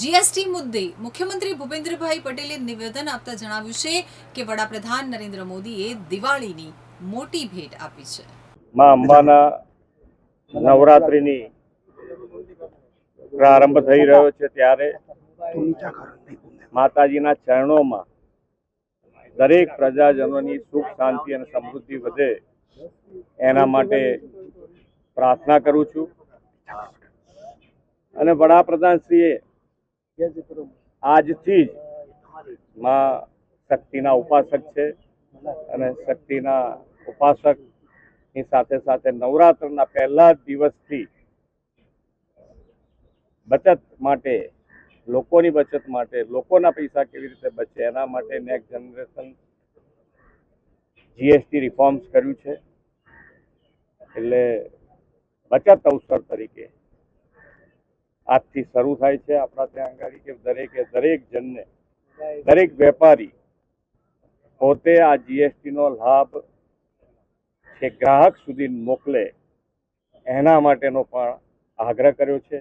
GST મુદ્દે મુખ્યમંત્રી ભૂપેન્દ્રભાઈ પટેલે નિવેદન આપતા જણાવ્યું છે કે વડાપ્રધાન નરેન્દ્ર મોદીએ દિવાળીની મોટી ભેટ આપી છે. માં અંબાના નવરાત્રિની પ્રારંભ થઈ રહ્યો છે ત્યારે માતાજીના ચરણોમાં દરેક પ્રજાજનોની સુખ, શાંતિ અને સમૃદ્ધિ વધે એના માટે પ્રાર્થના કરું છું. અને વડાપ્રધાનશ્રીએ આજથી જ માં શક્તિના ઉપાસક છે અને શક્તિના ઉપાસકની સાથે સાથે નવરાત્રના પહેલા જ દિવસથી બચત માટે લોકોની બચત માટે લોકોના પૈસા કેવી રીતે બચે એના માટે નેક્સ્ટ જનરેશન જીએસટી રિફોર્મ્સ કર્યું છે. એટલે બચત અવસર તરીકે આજથી શરૂ થાય છે આપણા ત્યાં આગળ કે દરેકે દરેક જણને, દરેક વેપારી પોતે આ જીએસટીનો લાભ છે ગ્રાહક સુધી મોકલે એના માટેનો પણ આગ્રહ કર્યો છે.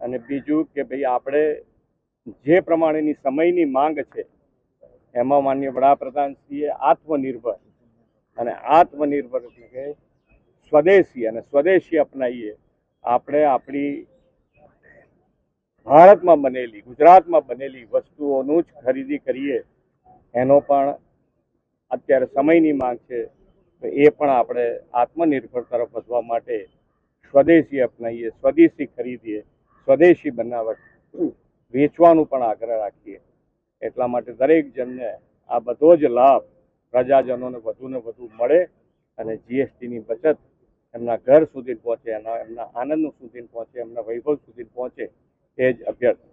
અને બીજું કે ભાઈ આપણે જે પ્રમાણેની સમયની માંગ છે, એમાં માન્ય વડાપ્રધાનશ્રીએ આત્મનિર્ભર અને આત્મનિર્ભર એટલે કે સ્વદેશી અને સ્વદેશી અપનાવીએ. આપણે આપણી ભારતમાં બનેલી, ગુજરાતમાં બનેલી વસ્તુઓનું જ ખરીદી કરીએ, એનો પણ અત્યારે સમયની માંગ છે. તો એ પણ આપણે આત્મનિર્ભર તરફ વધવા માટે સ્વદેશી અપનાવીએ, સ્વદેશી ખરીદીએ, સ્વદેશી બનાવટ વેચવાનું પણ આગ્રહ રાખીએ. એટલા માટે દરેક જણને આ બધો જ લાભ પ્રજાજનોને વધુ ને વધુ મળે અને જીએસટીની બચત એમના ઘર સુધી પહોંચે, એના, એમના આનંદ સુધી પહોંચે, એમના વૈભવ સુધી પહોંચે. એ જ અભ્યર્થના